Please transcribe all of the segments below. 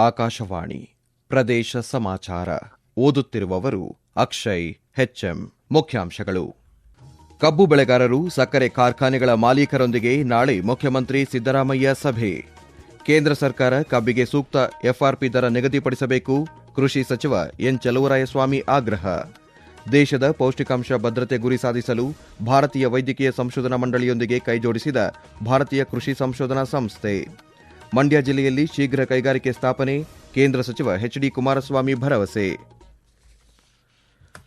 ಆಕಾಶವಾಣಿ, ಪ್ರದೇಶ ಸಮಾಚಾರ. ಓದುತ್ತಿರುವವರು ಅಕ್ಷಯ್ ಹೆಚ್ಎಂ ಮುಖ್ಯಾಂಶಗಳು. ಕಬ್ಬು ಬೆಳೆಗಾರರು ಸಕ್ಕರೆ ಕಾರ್ಖಾನೆಗಳ ಮಾಲೀಕರೊಂದಿಗೆ ನಾಳೆ ಮುಖ್ಯಮಂತ್ರಿ ಸಿದ್ದರಾಮಯ್ಯ ಸಭೆ. ಕೇಂದ್ರ ಸರ್ಕಾರ ಕಬ್ಬಿಗೆ ಸೂಕ್ತ ಎಫ್ಆರ್ಪಿ ದರ ನಿಗದಿಪಡಿಸಬೇಕು, ಕೃಷಿ ಸಚಿವ ಎನ್. ಚಲುವರಾಯಸ್ವಾಮಿ ಆಗ್ರಹ. ದೇಶದ ಪೌಷ್ಟಿಕಾಂಶ ಭದ್ರತೆ ಗುರಿ ಸಾಧಿಸಲು ಭಾರತೀಯ ವೈದ್ಯಕೀಯ ಸಂಶೋಧನಾ ಮಂಡಳಿಯೊಂದಿಗೆ ಕೈಜೋಡಿಸಿದ ಭಾರತೀಯ ಕೃಷಿ ಸಂಶೋಧನಾ ಸಂಸ್ಥೆ. ಮಂಡ್ಯ ಜಿಲ್ಲೆಯಲ್ಲಿ ಶೀಘ್ರ ಕೈಗಾರಿಕೆ ಸ್ಥಾಪನೆ, ಕೇಂದ್ರ ಸಚಿವ ಎಚ್ಡಿ ಕುಮಾರಸ್ವಾಮಿ ಭರವಸೆ.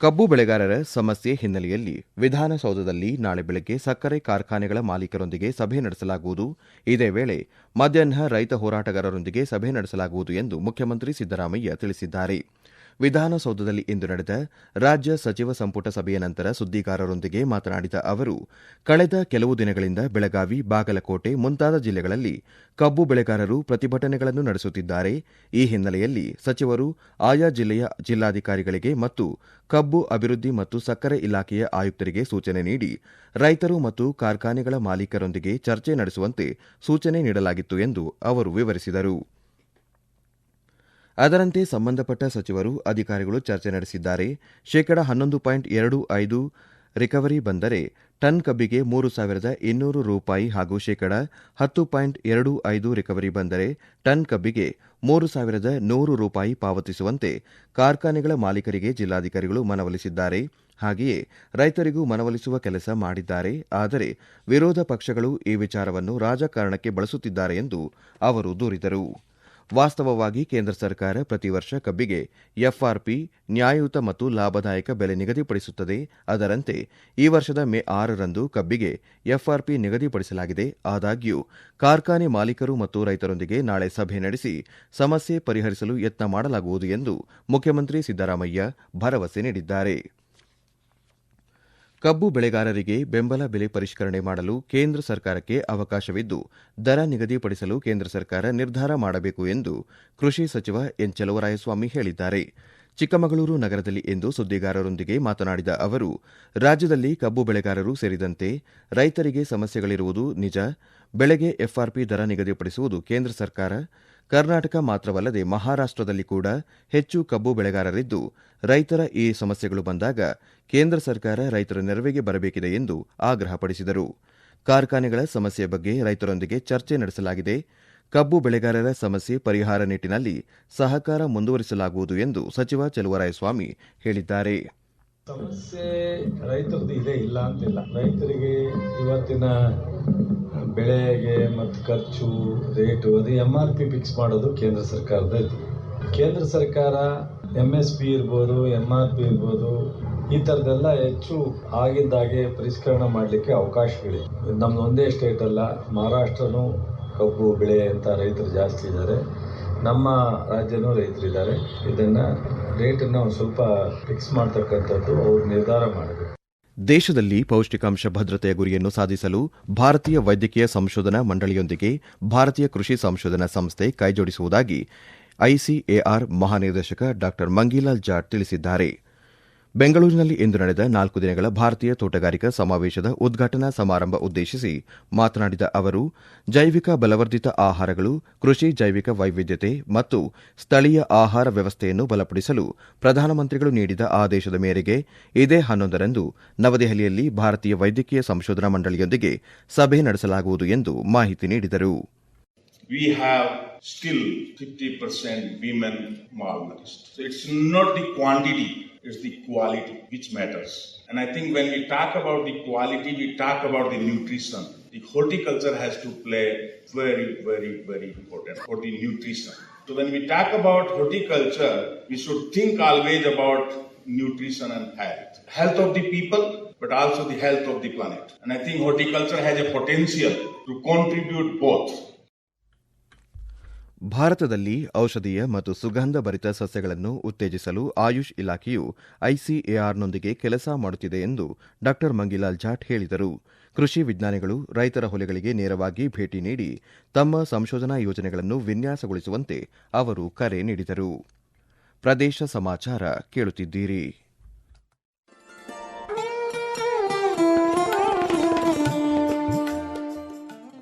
ಕಬ್ಬು ಬೆಳೆಗಾರರ ಸಮಸ್ಯೆ ಹಿನ್ನೆಲೆಯಲ್ಲಿ ವಿಧಾನಸೌಧದಲ್ಲಿ ನಾಳೆ ಬೆಳಗ್ಗೆ ಸಕ್ಕರೆ ಕಾರ್ಖಾನೆಗಳ ಮಾಲೀಕರೊಂದಿಗೆ ಸಭೆ ನಡೆಸಲಾಗುವುದು. ಇದೇ ವೇಳೆ ಮಧ್ಯಾಹ್ನ ರೈತ ಹೋರಾಟಗಾರರೊಂದಿಗೆ ಸಭೆ ನಡೆಸಲಾಗುವುದು ಎಂದು ಮುಖ್ಯಮಂತ್ರಿ ಸಿದ್ದರಾಮಯ್ಯ ತಿಳಿಸಿದ್ದಾರೆ. ವಿಧಾನಸೌಧದಲ್ಲಿ ಇಂದು ನಡೆದ ರಾಜ್ಯ ಸಚಿವ ಸಂಪುಟ ಸಭೆಯ ನಂತರ ಸುದ್ದಿಗಾರರೊಂದಿಗೆ ಮಾತನಾಡಿದ ಅವರು, ಕಳೆದ ಕೆಲವು ದಿನಗಳಿಂದ ಬೆಳಗಾವಿ, ಬಾಗಲಕೋಟೆ ಮುಂತಾದ ಜಿಲ್ಲೆಗಳಲ್ಲಿ ಕಬ್ಬು ಬೆಳೆಗಾರರು ಪ್ರತಿಭಟನೆಗಳನ್ನು ನಡೆಸುತ್ತಿದ್ದಾರೆ. ಈ ಹಿನ್ನೆಲೆಯಲ್ಲಿ ಸಚಿವರು ಆಯಾ ಜಿಲ್ಲೆಯ ಜಿಲ್ಲಾಧಿಕಾರಿಗಳಿಗೆ ಮತ್ತು ಕಬ್ಬು ಅಭಿವೃದ್ಧಿ ಮತ್ತು ಸಕ್ಕರೆ ಇಲಾಖೆಯ ಆಯುಕ್ತರಿಗೆ ಸೂಚನೆ ನೀಡಿ, ರೈತರು ಮತ್ತು ಕಾರ್ಖಾನೆಗಳ ಮಾಲೀಕರೊಂದಿಗೆ ಚರ್ಚೆ ನಡೆಸುವಂತೆ ಸೂಚನೆ ನೀಡಲಾಗಿತ್ತು ಎಂದು ಅವರು ವಿವರಿಸಿದರು. ಅದರಂತೆ ಸಂಬಂಧಪಟ್ಟ ಸಚಿವರು ಅಧಿಕಾರಿಗಳು ಚರ್ಚೆ ನಡೆಸಿದ್ದಾರೆ. ಶೇಕಡ ಹನ್ನೊಂದು ಪಾಯಿಂಟ್ ಎರಡು ಐದು ರಿಕವರಿ ಬಂದರೆ ಟನ್ ಕಬ್ಬಿಗೆ ಮೂರು ಸಾವಿರದ ಇನ್ನೂರು ರೂಪಾಯಿ ಹಾಗೂ ಶೇಕಡ ಹತ್ತು ಪಾಯಿಂಟ್ ಎರಡು ಐದು ರಿಕವರಿ ಬಂದರೆ ಟನ್ ಕಬ್ಬಿಗೆ ಮೂರು ಸಾವಿರದ ನೂರು ರೂಪಾಯಿ ಪಾವತಿಸುವಂತೆ ಕಾರ್ಖಾನೆಗಳ ಮಾಲೀಕರಿಗೆ ಜಿಲ್ಲಾಧಿಕಾರಿಗಳು ಮನವೊಲಿಸಿದ್ದಾರೆ. ಹಾಗೆಯೇ ರೈತರಿಗೂ ಮನವೊಲಿಸುವ ಕೆಲಸ ಮಾಡಿದ್ದಾರೆ. ಆದರೆ ವಿರೋಧ ಪಕ್ಷಗಳು ಈ ವಿಚಾರವನ್ನು ರಾಜಕಾರಣಕ್ಕೆ ಬಳಸುತ್ತಿದ್ದಾರೆ ಎಂದು ಅವರು ದೂರಿದರು. ವಾಸ್ತವವಾಗಿ ಕೇಂದ್ರ ಸರ್ಕಾರ ಪ್ರತಿ ವರ್ಷ ಕಬ್ಬಿಗೆ ಎಫ್ಆರ್ಪಿ, ನ್ಯಾಯಯುತ ಮತ್ತು ಲಾಭದಾಯಕ ಬೆಲೆ ನಿಗದಿಪಡಿಸುತ್ತದೆ. ಅದರಂತೆ ಈ ವರ್ಷದ ಮೇ ಆರರಂದು ಕಬ್ಬಿಗೆ ಎಫ್ಆರ್ಪಿ ನಿಗದಿಪಡಿಸಲಾಗಿದೆ. ಆದಾಗ್ಯೂ, ಕಾರ್ಖಾನೆ ಮಾಲೀಕರು ಮತ್ತು ರೈತರೊಂದಿಗೆ ನಾಳೆ ಸಭೆ ನಡೆಸಿ ಸಮಸ್ಯೆ ಪರಿಹರಿಸಲು ಯತ್ನ ಮಾಡಲಾಗುವುದು ಎಂದು ಮುಖ್ಯಮಂತ್ರಿ ಸಿದ್ದರಾಮಯ್ಯ ಭರವಸೆ ನೀಡಿದ್ದಾರೆ. ಕಬ್ಬು ಬೆಳೆಗಾರರಿಗೆ ಬೆಂಬಲ ಬೆಲೆ ಪರಿಷ್ಕರಣೆ ಮಾಡಲು ಕೇಂದ್ರ ಸರ್ಕಾರಕ್ಕೆ ಅವಕಾಶವಿದ್ದು, ದರ ನಿಗದಿಪಡಿಸಲು ಕೇಂದ್ರ ಸರ್ಕಾರ ನಿರ್ಧಾರ ಮಾಡಬೇಕು ಎಂದು ಕೃಷಿ ಸಚಿವ ಎನ್. ಚಲುವರಾಯಸ್ವಾಮಿ ಹೇಳಿದ್ದಾರೆ. ಚಿಕ್ಕಮಗಳೂರು ನಗರದಲ್ಲಿ ಇಂದು ಸುದ್ದಿಗಾರರೊಂದಿಗೆ ಮಾತನಾಡಿದ ಅವರು, ರಾಜ್ಯದಲ್ಲಿ ಕಬ್ಬು ಬೆಳೆಗಾರರು ಸೇರಿದಂತೆ ರೈತರಿಗೆ ಸಮಸ್ಯೆಗಳಿರುವುದು ನಿಜ. ಬೆಳೆಗೆ ಎಫ್ಆರ್ಪಿ ದರ ನಿಗದಿಪಡಿಸುವುದು ಕೇಂದ್ರ ಸರ್ಕಾರ. ಕರ್ನಾಟಕ ಮಾತ್ರವಲ್ಲದೆ ಮಹಾರಾಷ್ಟದಲ್ಲಿ ಕೂಡ ಹೆಚ್ಚು ಕಬ್ಬು ಬೆಳೆಗಾರರಿದ್ದು, ರೈತರ ಈ ಸಮಸ್ಯೆಗಳು ಬಂದಾಗ ಕೇಂದ್ರ ಸರ್ಕಾರ ರೈತರ ನೆರವಿಗೆ ಬರಬೇಕಿದೆ ಎಂದು ಆಗ್ರಹಪಡಿಸಿದರು ಕಾರ್ಖಾನೆಗಳ ಸಮಸ್ಯೆ ಬಗ್ಗೆ ರೈತರೊಂದಿಗೆ ಚರ್ಚೆ ನಡೆಸಲಾಗಿದೆ. ಕಬ್ಬು ಬೆಳೆಗಾರರ ಸಮಸ್ಯೆ ಪರಿಹಾರ ನಿಟ್ಟಿನಲ್ಲಿ ಸಹಕಾರ ಮುಂದುವರಿಸಲಾಗುವುದು ಎಂದು ಸಚಿವ ಚಲುವರಾಯಸ್ವಾಮಿ ಹೇಳಿದ್ದಾರೆ. ಸಮಸ್ಯೆ ರೈತರದ್ದು ಇದೆ ಇಲ್ಲ ಅಂತಿಲ್ಲ. ರೈತರಿಗೆ ಇವತ್ತಿನ ಬೆಳೆಗೆ ಮತ್ತು ಖರ್ಚು ರೇಟು ಅದು ಎಂ ಆರ್ ಪಿ ಫಿಕ್ಸ್ ಮಾಡೋದು ಕೇಂದ್ರ ಸರ್ಕಾರದ ಇದು. ಕೇಂದ್ರ ಸರ್ಕಾರ ಎಂ ಎಸ್ ಪಿ ಇರ್ಬೋದು ಎಂ ಆರ್ ಪಿ ಇರ್ಬೋದು, ಈ ಥರದ್ದೆಲ್ಲ ಹೆಚ್ಚು ಆಗಿದ್ದಾಗೆ ಪರಿಷ್ಕರಣೆ ಮಾಡಲಿಕ್ಕೆ ಅವಕಾಶಗಳಿವೆ ನಮ್ದು ಒಂದೇ ಸ್ಟೇಟ್ ಅಲ್ಲ, ಮಹಾರಾಷ್ಟ್ರನೂ ಕಬ್ಬು ಬೆಳೆ ಅಂತ ರೈತರು ಜಾಸ್ತಿ ಇದ್ದಾರೆ. ನಮ್ಮ ರಾಜ್ಯನೂ ರೈತರಿದ್ದಾರೆ ಇದನ್ನು ರೇಟನ್ನು ಸ್ವಲ್ಪ ಫಿಕ್ಸ್ ಮಾಡ್ತಕ್ಕಂಥದ್ದು ಅವ್ರು ನಿರ್ಧಾರ ಮಾಡಬೇಕು. ದೇಶದಲ್ಲಿ ಪೌಷ್ಟಿಕಾಂಶ ಭದ್ರತೆಯ ಗುರಿಯನ್ನು ಸಾಧಿಸಲು ಭಾರತೀಯ ವೈದ್ಯಕೀಯ ಸಂಶೋಧನಾ ಮಂಡಳಿಯೊಂದಿಗೆ ಭಾರತೀಯ ಕೃಷಿ ಸಂಶೋಧನಾ ಸಂಸ್ಥೆ ಕೈಜೋಡಿಸುವುದಾಗಿ ಐಸಿಎಆರ್ ಮಹಾನಿರ್ದೇಶಕ ಡಾ ಮಂಗೀಲಾಲ್ ಜಾಟ್ ತಿಳಿಸಿದ್ದಾರೆ. ಬೆಂಗಳೂರಿನಲ್ಲಿ ಇಂದು ನಡೆದ ನಾಲ್ಕು ದಿನಗಳ ಭಾರತೀಯ ತೋಟಗಾರಿಕಾ ಸಮಾವೇಶದ ಉದ್ಘಾಟನಾ ಸಮಾರಂಭ ಉದ್ದೇಶಿಸಿ ಮಾತನಾಡಿದ ಅವರು ಜೈವಿಕ ಬಲವರ್ಧಿತ ಆಹಾರಗಳು ಕೃಷಿ ಜೈವಿಕ ವೈವಿಧ್ಯತೆ ಮತ್ತು ಸ್ಥಳೀಯ ಆಹಾರ ವ್ಯವಸ್ಥೆಯನ್ನು ಬಲಪಡಿಸಲು ಪ್ರಧಾನಮಂತ್ರಿಗಳು ನೀಡಿದ ಆದೇಶದ ಮೇರೆಗೆ ಇದೇ ಹನ್ನೊಂದರಂದು ನವದೆಹಲಿಯಲ್ಲಿ ಭಾರತೀಯ ವೈದ್ಯಕೀಯ ಸಂಶೋಧನಾ ಮಂಡಳಿಯೊಂದಿಗೆ ಸಭೆ ನಡೆಸಲಾಗುವುದು ಎಂದು ಮಾಹಿತಿ ನೀಡಿದರು we have still 50% women malnourished. So it's not the quantity, it's the quality which matters. And I think when we talk about the quality, we talk about the nutrition. The horticulture has to play very, very, very important for the nutrition. So when we talk about horticulture, we should think always about nutrition and health. Health of the people, but also the health of the planet. And I think horticulture has a potential to contribute both. ಭಾರತದಲ್ಲಿ ಔಷಧೀಯ ಮತ್ತು ಸುಗಂಧ ಭರಿತ ಸಸ್ಯಗಳನ್ನು ಉತ್ತೇಜಿಸಲು ಆಯುಷ್ ಇಲಾಖೆಯು ಐಸಿಎಆರ್ನೊಂದಿಗೆ ಕೆಲಸ ಮಾಡುತ್ತಿದೆ ಎಂದು ಡಾ ಮಂಗಿಲಾಲ್ ಜಾಟ್ ಹೇಳಿದರು. ಕೃಷಿ ವಿಜ್ಞಾನಿಗಳು ರೈತರ ಹೊಲೆಗಳಿಗೆ ನೇರವಾಗಿ ಭೇಟಿ ನೀಡಿ ತಮ್ಮ ಸಂಶೋಧನಾ ಯೋಜನೆಗಳನ್ನು ವಿನ್ಯಾಸಗೊಳಿಸುವಂತೆ ಅವರು ಕರೆ ನೀಡಿದರು. ಪ್ರದೇಶ ಸಮಾಚಾರ ಕೇಳುತ್ತಿದ್ದೀರಿ.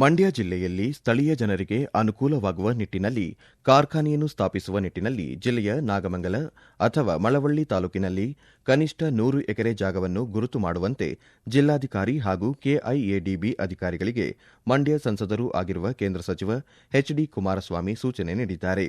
ಮಂಡ್ಯ ಜಿಲ್ಲೆಯಲ್ಲಿ ಸ್ಥಳೀಯ ಜನರಿಗೆ ಅನುಕೂಲವಾಗುವ ನಿಟ್ಟಿನಲ್ಲಿ ಕಾರ್ಖಾನೆಯನ್ನು ಸ್ಥಾಪಿಸುವ ನಿಟ್ಟಿನಲ್ಲಿ ಜಿಲ್ಲೆಯ ನಾಗಮಂಗಲ ಅಥವಾ ಮಳವಳ್ಳಿ ತಾಲೂಕಿನಲ್ಲಿ ಕನಿಷ್ಠ ನೂರು ಎಕರೆ ಜಾಗವನ್ನು ಗುರುತು ಮಾಡುವಂತೆ ಜಿಲ್ಲಾಧಿಕಾರಿ ಹಾಗೂ ಕೆಐಎಡಿಬಿ ಅಧಿಕಾರಿಗಳಿಗೆ ಮಂಡ್ಯ ಸಂಸದರೂ ಆಗಿರುವ ಕೇಂದ್ರ ಸಚಿವ ಎಚ್ಡಿ ಕುಮಾರಸ್ವಾಮಿ ಸೂಚನೆ ನೀಡಿದ್ದಾರೆ.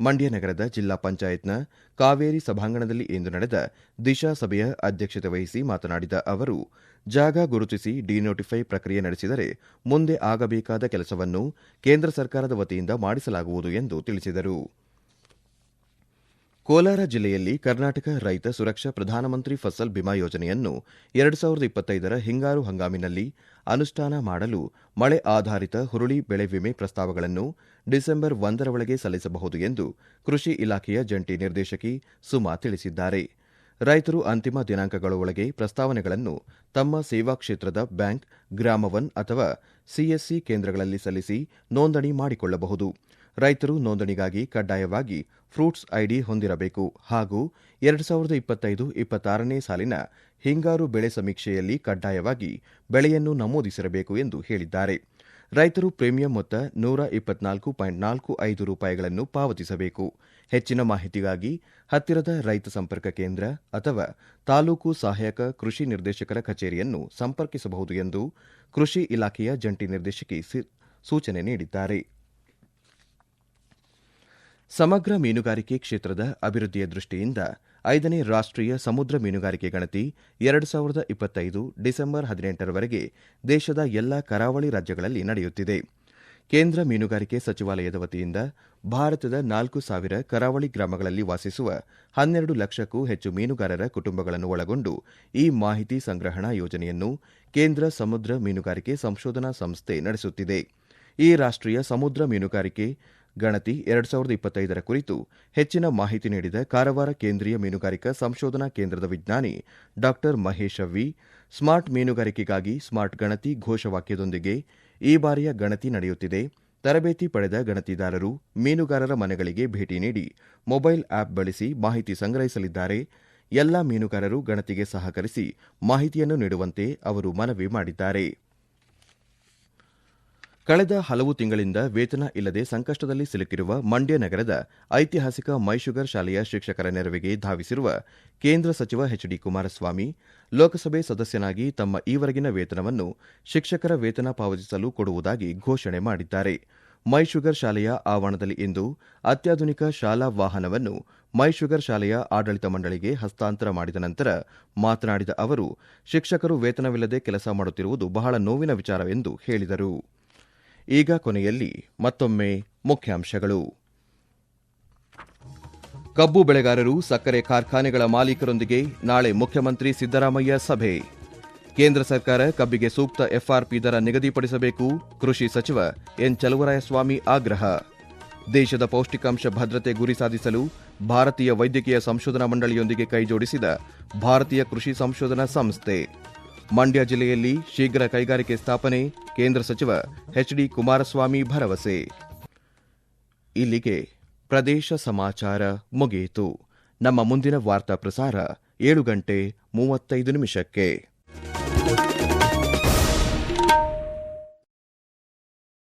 ಮಂಡ್ಯ ನಗರದ ಜಿಲ್ಲಾ ಪಂಚಾಯತ್ನ ಕಾವೇರಿ ಸಭಾಂಗಣದಲ್ಲಿ ಇಂದು ನಡೆದ ದಿಶಾ ಸಭೆಯ ಅಧ್ಯಕ್ಷತೆ ವಹಿಸಿ ಮಾತನಾಡಿದ ಅವರು, ಜಾಗ ಗುರುತಿಸಿ ಡಿನೋಟಿಫೈ ಪ್ರಕ್ರಿಯೆ ನಡೆಸಿದರೆ ಮುಂದೆ ಆಗಬೇಕಾದ ಕೆಲಸವನ್ನು ಕೇಂದ್ರ ಸರ್ಕಾರದ ವತಿಯಿಂದ ಮಾಡಿಸಲಾಗುವುದು ಎಂದು ತಿಳಿಸಿದರು. ಕೋಲಾರ ಜಿಲ್ಲೆಯಲ್ಲಿ ಕರ್ನಾಟಕ ರೈತ ಸುರಕ್ಷಾ ಪ್ರಧಾನಮಂತ್ರಿ ಫಸಲ್ ಬಿಮಾ ಯೋಜನೆಯನ್ನು ಎರಡು ಸಾವಿರದ ಇಪ್ಪತ್ತೈದರ ಹಿಂಗಾರು ಹಂಗಾಮಿನಲ್ಲಿ ಅನುಷ್ಠಾನ ಮಾಡಲು ಮಳೆ ಆಧಾರಿತ ಹುರುಳಿ ಬೆಳೆ ವಿಮೆ ಪ್ರಸ್ತಾವಗಳನ್ನು ಡಿಸೆಂಬರ್ ಒಂದರ ಒಳಗೆ ಸಲ್ಲಿಸಬಹುದು ಎಂದು ಕೃಷಿ ಇಲಾಖೆಯ ಜಂಟಿ ನಿರ್ದೇಶಕಿ ಸುಮಾ ತಿಳಿಸಿದ್ದಾರೆ. ರೈತರು ಅಂತಿಮ ದಿನಾಂಕಗಳ ಒಳಗೆ ಪ್ರಸ್ತಾವನೆಗಳನ್ನು ತಮ್ಮ ಸೇವಾ ಕ್ಷೇತ್ರದ ಬ್ಯಾಂಕ್, ಗ್ರಾಮವನ್ ಅಥವಾ ಸಿಎಸ್ಸಿ ಕೇಂದ್ರಗಳಲ್ಲಿ ಸಲ್ಲಿಸಿ ನೋಂದಣಿ ಮಾಡಿಕೊಳ್ಳಬಹುದು. ರೈತರು ನೋಂದಣಿಗಾಗಿ ಕಡ್ಡಾಯವಾಗಿ ಫ್ರೂಟ್ಸ್ ಐಡಿ ಹೊಂದಿರಬೇಕು ಹಾಗೂ ಎರಡು ಸಾವಿರದ ಇಪ್ಪತ್ತೈದು ಇಪ್ಪತ್ತಾರನೇ ಸಾಲಿನ ಹಿಂಗಾರು ಬೆಳೆ ಸಮೀಕ್ಷೆಯಲ್ಲಿ ಕಡ್ಡಾಯವಾಗಿ ಬೆಳೆಯನ್ನು ನಮೂದಿಸಿರಬೇಕು ಎಂದು ಹೇಳಿದ್ದಾರೆ. ರೈತರು ಪ್ರೀಮಿಯಂ ಮೊತ್ತ ನೂರ ಇಪ್ಪತ್ನಾಲ್ಕು ಪಾಯಿಂಟ್ ನಾಲ್ಕು ಐದು ರೂಪಾಯಿಗಳನ್ನು ಪಾವತಿಸಬೇಕು. ಹೆಚ್ಚಿನ ಮಾಹಿತಿಗಾಗಿ ಹತ್ತಿರದ ರೈತ ಸಂಪರ್ಕ ಕೇಂದ್ರ ಅಥವಾ ತಾಲೂಕು ಸಹಾಯಕ ಕೃಷಿ ನಿರ್ದೇಶಕರ ಕಚೇರಿಯನ್ನು ಸಂಪರ್ಕಿಸಬಹುದು ಎಂದು ಕೃಷಿ ಇಲಾಖೆಯ ಜಂಟಿ ನಿರ್ದೇಶಕಿ ಸೂಚನೆ ನೀಡಿದ್ದಾರೆ. ಸಮಗ್ರ ಮೀನುಗಾರಿಕೆ ಕ್ಷೇತ್ರದ ಅಭಿವೃದ್ಧಿಯ ದೃಷ್ಟಿಯಿಂದ ಐದನೇ ರಾಷ್ಟ್ರೀಯ ಸಮುದ್ರ ಮೀನುಗಾರಿಕೆ ಗಣತಿ ಎರಡು ಸಾವಿರದ ಇಪ್ಪತ್ತೈದು ಡಿಸೆಂಬರ್ ಹದಿನೆಂಟರವರೆಗೆ ದೇಶದ ಎಲ್ಲ ಕರಾವಳಿ ರಾಜ್ಯಗಳಲ್ಲಿ ನಡೆಯುತ್ತಿದೆ. ಕೇಂದ್ರ ಮೀನುಗಾರಿಕೆ ಸಚಿವಾಲಯದ ವತಿಯಿಂದ ಭಾರತದ ನಾಲ್ಕು ಸಾವಿರ ಕರಾವಳಿ ಗ್ರಾಮಗಳಲ್ಲಿ ವಾಸಿಸುವ ಹನ್ನೆರಡು ಲಕ್ಷಕ್ಕೂ ಹೆಚ್ಚು ಮೀನುಗಾರರ ಕುಟುಂಬಗಳನ್ನು ಒಳಗೊಂಡು ಈ ಮಾಹಿತಿ ಸಂಗ್ರಹಣಾ ಯೋಜನೆಯನ್ನು ಕೇಂದ್ರ ಸಮುದ್ರ ಮೀನುಗಾರಿಕೆ ಸಂಶೋಧನಾ ಸಂಸ್ಥೆ ನಡೆಸುತ್ತಿದೆ. ಈ ರಾಷ್ಟ್ರೀಯ ಸಮುದ್ರ ಮೀನುಗಾರಿಕೆ ಗಣತಿ ಎರಡ್ ಸಾವಿರದ ಇಪ್ಪತ್ತೈದರ ಕುರಿತು ಹೆಚ್ಚಿನ ಮಾಹಿತಿ ನೀಡಿದ ಕಾರವಾರ ಕೇಂದ್ರೀಯ ಮೀನುಗಾರಿಕಾ ಸಂಶೋಧನಾ ಕೇಂದ್ರದ ವಿಜ್ಞಾನಿ ಡಾ ಮಹೇಶ ವಿ. ಸ್ಮಾರ್ಟ್ ಮೀನುಗಾರಿಕೆಗಾಗಿ ಸ್ಮಾರ್ಟ್ ಗಣತಿ ಘೋಷವಾಕ್ಯದೊಂದಿಗೆ ಈ ಬಾರಿಯ ಗಣತಿ ನಡೆಯುತ್ತಿದೆ. ತರಬೇತಿ ಪಡೆದ ಗಣತಿದಾರರು ಮೀನುಗಾರರ ಮನೆಗಳಿಗೆ ಭೇಟಿ ನೀಡಿ ಮೊಬೈಲ್ ಆಪ್ ಬಳಸಿ ಮಾಹಿತಿ ಸಂಗ್ರಹಿಸಲಿದ್ದಾರೆ. ಎಲ್ಲಾ ಮೀನುಗಾರರು ಗಣತಿಗೆ ಸಹಕರಿಸಿ ಮಾಹಿತಿಯನ್ನು ನೀಡುವಂತೆ ಅವರು ಮನವಿ ಮಾಡಿದ್ದಾರೆ. ಕಳೆದ ಹಲವು ತಿಂಗಳಿಂದ ವೇತನ ಇಲ್ಲದೆ ಸಂಕಷ್ಟದಲ್ಲಿ ಸಿಲುಕಿರುವ ಮಂಡ್ಯ ನಗರದ ಐತಿಹಾಸಿಕ ಮೈಶುಗರ್ ಶಾಲೆಯ ಶಿಕ್ಷಕರ ನೆರವಿಗೆ ಧಾವಿಸಿರುವ ಕೇಂದ್ರ ಸಚಿವ ಎಚ್ ಡಿ ಕುಮಾರಸ್ವಾಮಿ, ಲೋಕಸಭೆ ಸದಸ್ಯನಾಗಿ ತಮ್ಮ ಈವರೆಗಿನ ವೇತನವನ್ನು ಶಿಕ್ಷಕರ ವೇತನ ಪಾವತಿಸಲು ಕೊಡುವುದಾಗಿ ಘೋಷಣೆ ಮಾಡಿದ್ದಾರೆ. ಮೈಶುಗರ್ ಶಾಲೆಯ ಆವರಣದಲ್ಲಿ ಇಂದು ಅತ್ಯಾಧುನಿಕ ಶಾಲಾ ವಾಹನವನ್ನು ಮೈಶುಗರ್ ಶಾಲೆಯ ಆಡಳಿತ ಮಂಡಳಿಗೆ ಹಸ್ತಾಂತರ ಮಾಡಿದ ನಂತರ ಮಾತನಾಡಿದ ಅವರು, ಶಿಕ್ಷಕರು ವೇತನವಿಲ್ಲದೆ ಕೆಲಸ ಮಾಡುತ್ತಿರುವುದು ಬಹಳ ನೋವಿನ ವಿಚಾರ ಎಂದು ಹೇಳಿದರು. ಈಗ ಕೊನೆಯಲ್ಲಿ ಮತ್ತೊಮ್ಮೆ ಮುಖ್ಯಾಂಶಗಳು. ಕಬ್ಬು ಬೆಳೆಗಾರರು ಸಕ್ಕರೆ ಕಾರ್ಖಾನೆಗಳ ಮಾಲೀಕರೊಂದಿಗೆ ನಾಳೆ ಮುಖ್ಯಮಂತ್ರಿ ಸಿದ್ದರಾಮಯ್ಯ ಸಭೆ. ಕೇಂದ್ರ ಸರ್ಕಾರ ಕಬ್ಬಿಗೆ ಸೂಕ್ತ ಎಫ್ಆರ್ಪಿ ದರ ನಿಗದಿಪಡಿಸಬೇಕು, ಕೃಷಿ ಸಚಿವ ಎನ್ ಚಲುವರಾಯಸ್ವಾಮಿ ಆಗ್ರಹ. ದೇಶದ ಪೌಷ್ಟಿಕಾಂಶ ಭದ್ರತೆ ಗುರಿ ಸಾಧಿಸಲು ಭಾರತೀಯ ವೈದ್ಯಕೀಯ ಸಂಶೋಧನಾ ಮಂಡಳಿಯೊಂದಿಗೆ ಕೈಜೋಡಿಸಿದ ಭಾರತೀಯ ಕೃಷಿ ಸಂಶೋಧನಾ ಸಂಸ್ಥೆ. ಮಂಡ್ಯ ಜಿಲ್ಲೆಯಲ್ಲಿ ಶೀಘ್ರ ಕೈಗಾರಿಕೆ ಸ್ಥಾಪನೆ, ಕೇಂದ್ರ ಸಚಿವ ಎಚ್ಡಿ ಕುಮಾರಸ್ವಾಮಿ ಭರವಸೆ. ಇಲ್ಲಿಗೆ ಪ್ರದೇಶ ಸಮಾಚಾರ ಮುಗಿಯಿತು. ನಮ್ಮ ಮುಂದಿನ ವಾರ್ತಾ ಪ್ರಸಾರ ಏಳು ಗಂಟೆ ಮೂವತ್ತೈದು ನಿಮಿಷಕ್ಕೆ.